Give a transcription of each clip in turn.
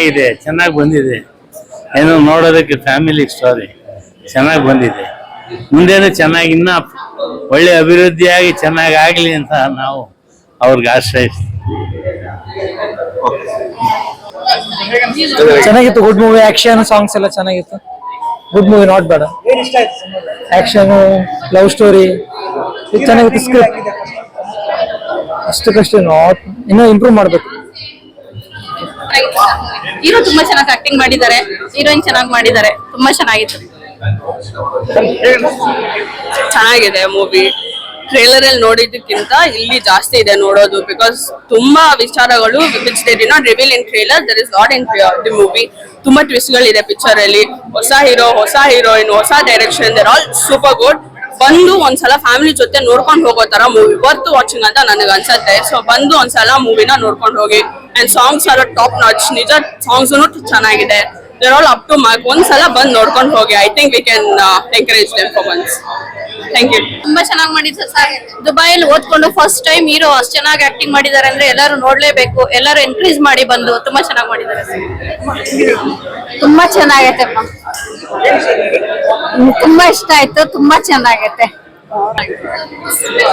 ಚೆನ್ನಾಗಿದೆ, ಚೆನ್ನಾಗಿ ಬಂದಿದೆ. ಏನೋ ನೋಡೋದಕ್ಕೆ ಫ್ಯಾಮಿಲಿ ಸ್ಟೋರಿ ಚೆನ್ನಾಗಿ ಬಂದಿದೆ. ಮುಂದೇನು ಚೆನ್ನಾಗಿ, ಇನ್ನ ಒಳ್ಳೆ ಅಭಿವೃದ್ಧಿಯಾಗಿ ಚೆನ್ನಾಗಿ ಆಗಲಿ ಅಂತ ನಾವು ಅವ್ರಿಗೆ ಆಶ್ರಯಿಸ್ತೀವಿ. ಚೆನ್ನಾಗಿತ್ತು ಗುಡ್ ಮೂವಿ ಆಕ್ಷನ್ ಸಾಂಗ್ಸ್ ಎಲ್ಲ ಚೆನ್ನಾಗಿತ್ತು. Good movie not bad action love story ಚೆನ್ನಾಗಿತ್ತು ಸ್ಕ್ರಿಪ್ಟ್ ಅಷ್ಟಕ್ಕಷ್ಟೇ ನಾಟ್ ಇನ್ನೂ ಇಂಪ್ರೂವ್ ಮಾಡಬೇಕು. ಹೀರೋ ತುಂಬಾ ಚೆನ್ನಾಗಿ ಆಕ್ಟಿಂಗ್ ಮಾಡಿದ್ದಾರೆ. ಹೀರೋಯಿನ್ ಚೆನ್ನಾಗಿ ಮಾಡಿದ್ದಾರೆ. ತುಂಬಾ ಚೆನ್ನಾಗಿತ್ತು. ಚೆನ್ನಾಗಿದೆ ಮೂವಿ ಟ್ರೇಲರ್ ಅಲ್ಲಿ ನೋಡಿದ್ದಕ್ಕಿಂತ ಇಲ್ಲಿ ಜಾಸ್ತಿ ಇದೆ ನೋಡೋದು ಬಿಕಾಸ್ ತುಂಬಾ ವಿಚಾರಗಳು which they not reveal in trailer there is not in the movie ತುಂಬಾ ಟ್ವಿಸ್ಟ್ ಗಳಿದೆ ಪಿಕ್ಚರ್ ಅಲ್ಲಿ. ಹೊಸ ಹೀರೋ ಹೊಸ ಹೀರೋಯಿನ್ ಹೊಸ direction there all super good ಬಂದು ಒಂದ್ಸಲ ಫ್ಯಾಮಿಲಿ ಜೊತೆ ನೋಡ್ಕೊಂಡು ಹೋಗೋ ತರ ಮೂವಿ ವರ್ತ್ ವಾಚಿಂಗ್ ಅಂತ ನನಗೆ ಅನ್ಸತ್ತೆ. ಸೊ ಬಂದು ಒಂದ್ಸಲ ಮೂವಿನ ನೋಡ್ಕೊಂಡು ಹೋಗಿ. And songs are top notch ನಿಜ ಸಾಂಗ್ಸ್ ಚೆನ್ನಾಗಿದೆ. There all up to mark ಒಂದ್ಸಲ ಬಂದು ನೋಡ್ಕೊಂಡು ಹೋಗಿ. I think we can encourage them for once thank you ತುಂಬಾ ಚೆನ್ನಾಗಿ ಮಾಡಿದ್ರು ಸರ್ ದುಬೈಯಲ್ಲಿ ಓದ್ಕೊಂಡು ಫಸ್ಟ್ ಟೈಮ್ ಹೀರೋ ಅಷ್ಟು ಚೆನ್ನಾಗಿ ಆಕ್ಟಿಂಗ್ ಮಾಡಿದ್ದಾರೆ ಅಂದ್ರೆ ಎಲ್ಲರೂ ನೋಡ್ಲೇಬೇಕು. ಎಲ್ಲರೂ ಎನ್ಕರೇಜ್ ಮಾಡಿ ಬಂದು ತುಂಬಾ ಚೆನ್ನಾಗಿ ಮಾಡಿದ್ದಾರೆ ತುಂಬಾ ಚೆನ್ನಾಗೈತೆ ತುಂಬಾ ಇಷ್ಟ ಆಯ್ತು ತುಂಬಾ ಚೆನ್ನಾಗೈತೆ.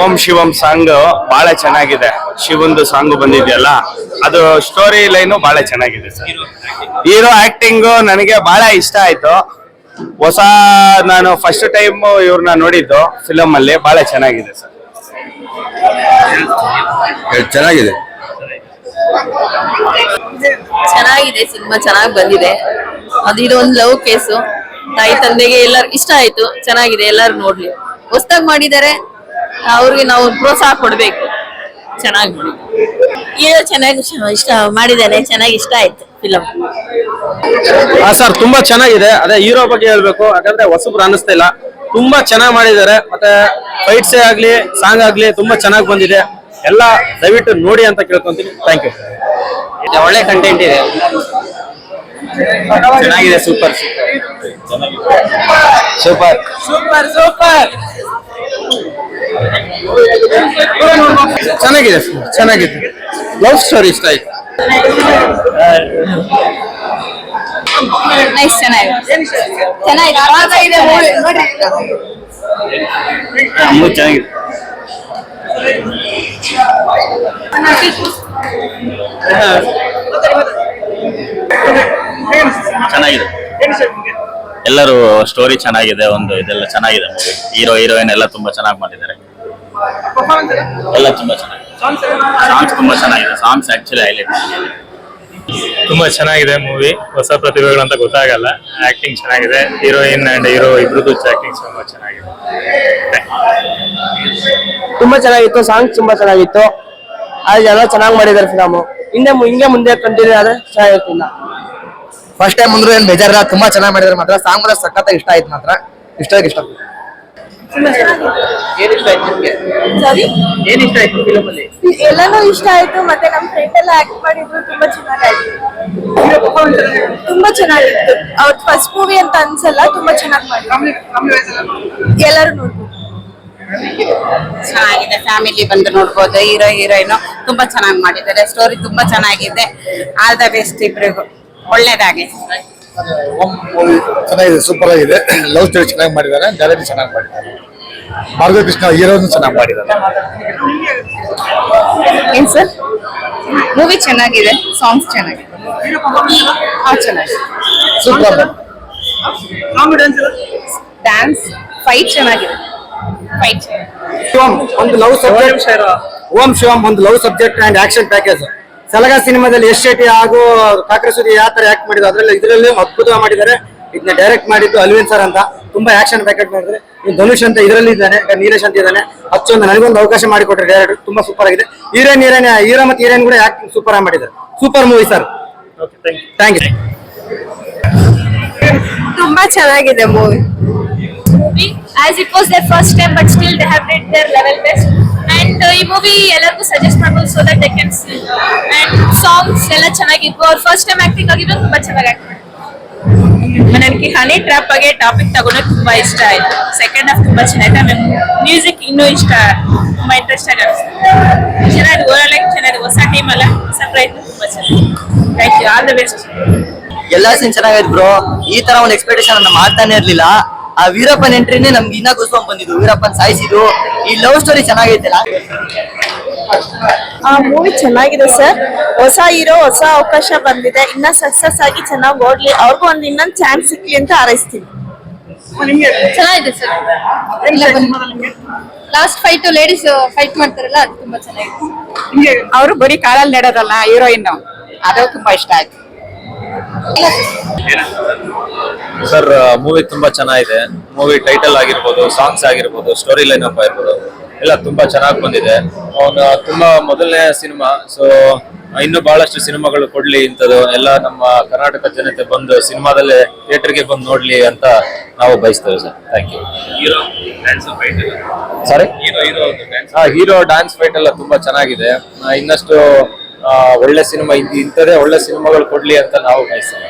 ಓಂ ಶಿವಂ ಸಾಂಗ್ ಬಹಳ ಚೆನ್ನಾಗಿದೆ. ಶಿವಂದು ಸಾಂಗ್ ಬಂದಿದೆಯಲ್ಲ ಅದು ಸ್ಟೋರಿ ಲೈನು ಬಹಳ ಚೆನ್ನಾಗಿದೆ ಸರ್. ಹೀರೋ ಆಕ್ಟಿಂಗ್ ನನಗೆ ಬಹಳ ಇಷ್ಟ ಆಯ್ತು. ಹೊಸ ನಾನು ಫಸ್ಟ್ ಟೈಮ್ ಇವ್ರನ್ನ ನೋಡಿದ್ದು ಫಿಲಮ್ ಅಲ್ಲಿ ಬಹಳ ಚೆನ್ನಾಗಿದೆ ಸರ್. ಚೆನ್ನಾಗಿದೆ. ಚೆನ್ನಾಗಿದೆ ಸಿನಿಮಾ ಚೆನ್ನಾಗಿ ಬಂದಿದೆ. ಅದು ಇದು ಒಂದು ಲವ್ ಕೇಸು ತಾಯಿ ತಂದೆಗೆ ಎಲ್ಲರೂ ಇಷ್ಟ ಆಯ್ತು ಚೆನ್ನಾಗಿದೆ ಎಲ್ಲರೂ ನೋಡ್ಲಿ. ಹೊಸ್ದಾಗ್ ಮಾಡಿದ್ದಾರೆ ಅವ್ರಿಗೆ ನಾವು ಪ್ರೋತ್ಸಾಹ ಕೊಡ್ಬೇಕು. ಚೆನ್ನಾಗಿ ಏನೋ ಚೆನ್ನಾಗಿ ಇಷ್ಟ ಮಾಡಿದ್ದಾರೆ ಚೆನ್ನಾಗಿ ಇಷ್ಟ ಆಯ್ತು ಫಿಲಮ್ ಸರ್ ತುಂಬಾ ಚೆನ್ನಾಗಿದೆ. ಅದೇ ಹೀರೋ ಬಗ್ಗೆ ಹೇಳ್ಬೇಕು. ಯಾಕಂದ್ರೆ ಹೊಸಬ್ರು ಅನಿಸ್ತಾ ಇಲ್ಲ. ತುಂಬಾ ಚೆನ್ನಾಗಿ ಮಾಡಿದ್ದಾರೆ ಮತ್ತೆ ಫೈಟ್ಸ್ ಆಗ್ಲಿ ಸಾಂಗ್ ಆಗ್ಲಿ ತುಂಬಾ ಚೆನ್ನಾಗಿ ಬಂದಿದೆ. ಎಲ್ಲ ದಯವಿಟ್ಟು ನೋಡಿ ಅಂತ ಕೇಳ್ಕೊಂತೀನಿ. ಥ್ಯಾಂಕ್ ಯು ಒಳ್ಳೆ ಕಂಟೆಂಟ್ ಇದೆ. ಚೆನ್ನಾಗಿದೆ ಸೂಪರ್ ಸೂಪರ್ ಸೂಪರ್ ಸೂಪರ್ ಚೆನ್ನಾಗಿದೆ ಚೆನ್ನಾಗಿದೆ. ಲವ್ ಸ್ಟೋರಿ ಇಷ್ಟ ಆಯ್ತು. ನೈಸ್ ಚೆನ್ನಾಗಿದೆ. ಚೆನ್ನಾಗಿದೆ. ನಮಗೂ ಚೆನ್ನಾಗಿದೆ. ಚೆನ್ನಾಗಿದೆ. ಎಲ್ಲರೂ ಸ್ಟೋರಿ ಚೆನ್ನಾಗಿದೆ ಒಂದು ಇದೆಲ್ಲ ಚೆನ್ನಾಗಿದೆ ಮೂವಿ ಹೀರೋ ಹೀರೋಯಿನ್ ಎಲ್ಲ ತುಂಬಾ ಚೆನ್ನಾಗಿ ಮಾಡಿದ್ದಾರೆ. ಎಲ್ಲ? ತುಂಬಾ ಚೆನ್ನಾಗಿದೆ. ಸಾಂಗ್ಸ್ ತುಂಬಾ ಚೆನ್ನಾಗಿದೆ. ಸಾಂಗ್ಸ್ ಆಕ್ಚುಲಿ ಹೈಲೈಟ್ ತುಂಬಾ ಚೆನ್ನಾಗಿದೆ ಮೂವಿ ಹೊಸ ಪ್ರತಿಭೆಗಳು ಅಂತ ಗೊತ್ತಾಗಲ್ಲ. ಆಕ್ಟಿಂಗ್ ಚೆನ್ನಾಗಿದೆ. ಹೀರೋಯಿನ್ ಅಂಡ್ ಹೀರೋ ಇಬ್ರದ್ದು ಆಕ್ಟಿಂಗ್ ತುಂಬಾ ಚೆನ್ನಾಗಿದೆ. ತುಂಬಾ ಚೆನ್ನಾಗಿತ್ತು ಸಾಂಗ್ಸ್ ತುಂಬಾ ಚೆನ್ನಾಗಿತ್ತು. ಅದೆಲ್ಲ ಎಲ್ಲ ಚೆನ್ನಾಗಿ ಮಾಡಿದ್ದಾರೆ ಫಿಲಮ್ ಹಿಂದೆ ಮು- ಹಿಂಗೆ ಮುಂದೆ ಕಂಟಿನ್ಯೂ ಆದ್ರೆ ಚೆನ್ನಾಗಿರ್ತಿಲ್ಲ ಫಸ್ಟ್ ಟೈಮ್ ಅಂದ್ರೆ ಏನ್ ಬೇಜಾರಿಲ್ಲ ತುಂಬಾ ಚೆನ್ನಾಗಿ ಮಾಡಿದ್ರೆ ಮಾತ್ರ. ಸಾಂಗ್ ಮಾತ್ರ ಸಖತ್ ಇಷ್ಟ ಆಯ್ತು ಮಾತ್ರ. ಇಷ್ಟ ಇಷ್ಟ ಎಲ್ಲಾನು ಇಷ್ಟ ಆಯ್ತು ಮತ್ತೆ ನಮ್ ಫ್ರೆಂಡ್ ಎಲ್ಲ ಆಕ್ಟ್ ಮಾಡಿದ್ರು ತುಂಬಾ ಚೆನ್ನಾಗಾಯ್ತು ತುಂಬಾ ಚೆನ್ನಾಗಿತ್ತು. ಅವ್ರ ಫಸ್ಟ್ ಮೂವಿ ಅಂತ ಅನ್ಸಲ್ಲ ತುಂಬಾ ಚೆನ್ನಾಗಿ ಮಾಡಿದ್ರು. ಎಲ್ಲರೂ ನೋಡ್ಬೋದು. ಚೆನ್ನಾಗಿದೆ ಫ್ಯಾಮಿಲಿ ಬಂದು ನೋಡ್ಬೋದು ಹೀರೋ ಹೀರೋಯಿನ್ ತುಂಬಾ ಚೆನ್ನಾಗಿ ಮಾಡಿದ್ದಾರೆ. ಸ್ಟೋರಿ ತುಂಬಾ ಚೆನ್ನಾಗಿದೆ. ಆಲ್ ದ ಬೆಸ್ಟ್ ಇಬ್ರಿಗೂ. ಒಳ್ಳೇದಾಗಿ. ಚೆನ್ನಾಗಿದೆ ಸೂಪರ್ ಆಗಿದೆ ಲವ್ ಸ್ಟೋರಿ ಚೆನ್ನಾಗಿ ಮಾಡಿದ್ದಾರೆ ಡೈರೆಕ್ಟ್ ಚೆನ್ನಾಗಿ ಮಾಡಿದ್ದಾರೆ. ಮಾರ್ಗಕೃಷ್ಣ ಹೀರೋನು ಚೆನ್ನಾಗಿ ಮಾಡಿದ್ದಾರೆ. ಏನ್ ಸರ್? ಮೂವಿ ಚೆನ್ನಾಗಿದೆ ಸಾಂಗ್ಸ್ ಚೆನ್ನಾಗಿದೆ. ಹಾ ಚೆನ್ನಾಗಿದೆ. ಸೂಪರ್ ಡ್ಯಾನ್ಸ್ ಫೈಟ್ ಚೆನ್ನಾಗಿದೆ. ಫೈಟ್ ಶಿವಂ ಒಂದು ಲವ್ ಸಬ್ಜೆಕ್ಟ್ ಓಂ ಶಿವಂ ಒಂದು love subject and action package Salaga ಸಿನಿಮಾದಲ್ಲಿ ಎಸ್ ಶೆಟ್ಟಿ ಹಾಗೂ ಠಾಕ್ರೆ ಸುದಿ ಯಾವ ತರ ಆಕ್ಟ್ ಮಾಡಿದ್ರು ಅದ್ರಲ್ಲಿ ಇದರಲ್ಲಿ ಅದ್ಭುತ ಮಾಡಿದ್ದಾರೆ. ಇದನ್ನ ಡೈರೆಕ್ಟ್ ಮಾಡಿದ್ದು ಅಲ್ವಿನ್ ಸರ್ ಅಂತ. ತುಂಬಾ ಆಕ್ಷನ್ ಪ್ಯಾಕೆಟ್ ಮಾಡಿದ್ರೆ ಧನುಷ್ ಅಂತ ಇದರಲ್ಲಿ ಇದ್ದಾನೆ. ನೀರೇಶ್ ಅಂತ ಇದ್ದಾನೆ. ಅಚ್ಚೊಂದು ನನಗೊಂದು ಅವಕಾಶ ಮಾಡಿಕೊಟ್ರೆ ಡೈರೆಕ್ಟ್ ತುಂಬಾ ಸೂಪರ್ ಆಗಿದೆ. ಹೀರೋನ್ ಹೀರೋನ್ ಹೀರೋ ಮತ್ತೆ ಹೀರೋನ್ ಕೂಡ ಆಕ್ಟಿಂಗ್ ಸೂಪರ್ ಆಗಿ ಮಾಡಿದ್ದಾರೆ. Super movie sir thank you ತುಂಬಾ ಚೆನ್ನಾಗಿದೆ movie as it was their first time but still they have did their level best and ಈ ಮೂವಿ ಎಲ್ಲರಿಗೂ ಸಜೆಸ್ಟ್ ಮಾಡ್ಬೋದು so that they can see and songs ಎಲ್ಲ ಚೆನ್ನಾಗಿತ್ತು. ಅವ್ರು ಫಸ್ಟ್ ಟೈಮ್ ಆಕ್ಟಿಂಗ್ ಆಗಿದ್ರು ತುಂಬಾ ಚೆನ್ನಾಗಿ ಆಕ್ಟ್ ನನಗೆ ಹನಿ ಟ್ರ್ಯಾಪ್ ಬಗ್ಗೆ ಟಾಪಿಕ್ ತಗೊಂಡೋಗಿ ತುಂಬಾ ಇಷ್ಟ ಆಯ್ತು. ಸೆಕೆಂಡ್ ಹಾಫ್ ತುಂಬಾ ಚೆನ್ನಾಗಿ ಆಮೇಲೆ ಮ್ಯೂಸಿಕ್ ಇನ್ನೂ ಇಷ್ಟ ತುಂಬಾ ಇಂಟ್ರೆಸ್ಟ್ ಆಗಿ ಚೆನ್ನಾಗಿ ಓವರ್ ಚೆನ್ನಾಗಿದೆ ಹೊಸ ಟೀಮ್ ಅಲ್ಲ. ಸರ್ಪ್ರೈಸ್ ತುಂಬ ಚೆನ್ನಾಗಿದೆ thank you all the best ಎಲ್ಲ ಸೀನ್ ಚೆನ್ನಾಗೈತೆ ಬ್ರೋ ಈ ತರ ಒಂದು ಎಕ್ಸ್ಪೆಕ್ಟೇಷನ್ ಮಾಡ್ತಾನೆ ಇರ್ಲಿಲ್ಲ. ಆ ವೀರಪ್ಪನ್ ಎಂಟ್ರಿನೇ ನಮ್ಗೆ ಇನ್ನ ಗುಸ್ಕೊಂಡ್ ಬಂದಿದ್ದು. ವೀರಪ್ಪನ್ ಸಾಯಿಸಿದ್ದು. ಈ ಲವ್ ಸ್ಟೋರಿ ಚೆನ್ನಾಗೈತಲ್ಲ? ಆ ಮೂವಿ ಚೆನ್ನಾಗಿದೆ ಸರ್. ಹೊಸ ಹೀರೋ ಹೊಸ ಅವಕಾಶ ಬಂದಿದೆ. ಇನ್ನ ಸಕ್ಸಸ್ ಆಗಿ ಚೆನ್ನಾಗಿ ಓಡ್ಲಿ. ಅವ್ರಿಗೂ ಒಂದ್ ಇನ್ನೊಂದು ಚಾನ್ಸ್ ಸಿಕ್ಲಿ ಅಂತ ಹಾರೈಸ್ತೀನಿ. ಚೆನ್ನಾಗಿದೆ sir. Last fight ladies fight ಮಾಡ್ತಾರಲ್ಲ ಅದು ತುಂಬಾ ಚೆನ್ನಾಗಿದೆ. ಅವರು ಬರೀ ಕಾಲಲ್ಲಿ ನಡೋದಲ್ಲ ಹೀರೋಯಿನ್ ಅದು ತುಂಬಾ ಇಷ್ಟ ಆಯ್ತು. ಸರ್ ಮೂವಿ ತುಂಬಾ ಚೆನ್ನಾಗಿದೆ. ಮೂವಿ ಟೈಟಲ್ ಆಗಿರ್ಬೋದು ಸಾಂಗ್ಸ್ ಆಗಿರ್ಬೋದು ಸ್ಟೋರಿ ಲೈನ್ ಅಪ್ ಆಗಿರ್ಬೋದು ಎಲ್ಲ ತುಂಬಾ ಚೆನ್ನಾಗಿ ಬಂದಿದೆ. ಅವನು ತುಂಬಾ ಮೊದಲನೇ ಸಿನಿಮಾ ಸೊ ಇನ್ನು ಬಹಳಷ್ಟು ಸಿನಿಮಾಗಳು ಕೊಡ್ಲಿ ಇಂಥದ್ದು. ಎಲ್ಲ ನಮ್ಮ ಕರ್ನಾಟಕ ಜನತೆ ಬಂದು ಸಿನಿಮಾದಲ್ಲೇ ಥಿಯೇಟರ್ಗೆ ಬಂದು ನೋಡ್ಲಿ ಅಂತ ನಾವು ಬಯಸ್ತೇವೆ sir thank you hero dance fight sorry hero hero hero dance fight ಎಲ್ಲ ತುಂಬಾ ಚೆನ್ನಾಗಿದೆ. ಇನ್ನಷ್ಟು ಒಳ್ಳೆ ಸಿನಿಮಾ ಇಂಥದೇ ಒಳ್ಳೆ ಸಿನಿಮಾಗಳು ಕೊಡ್ಲಿ ಅಂತ ನಾವು ಬಯಸ್ತೇವೆ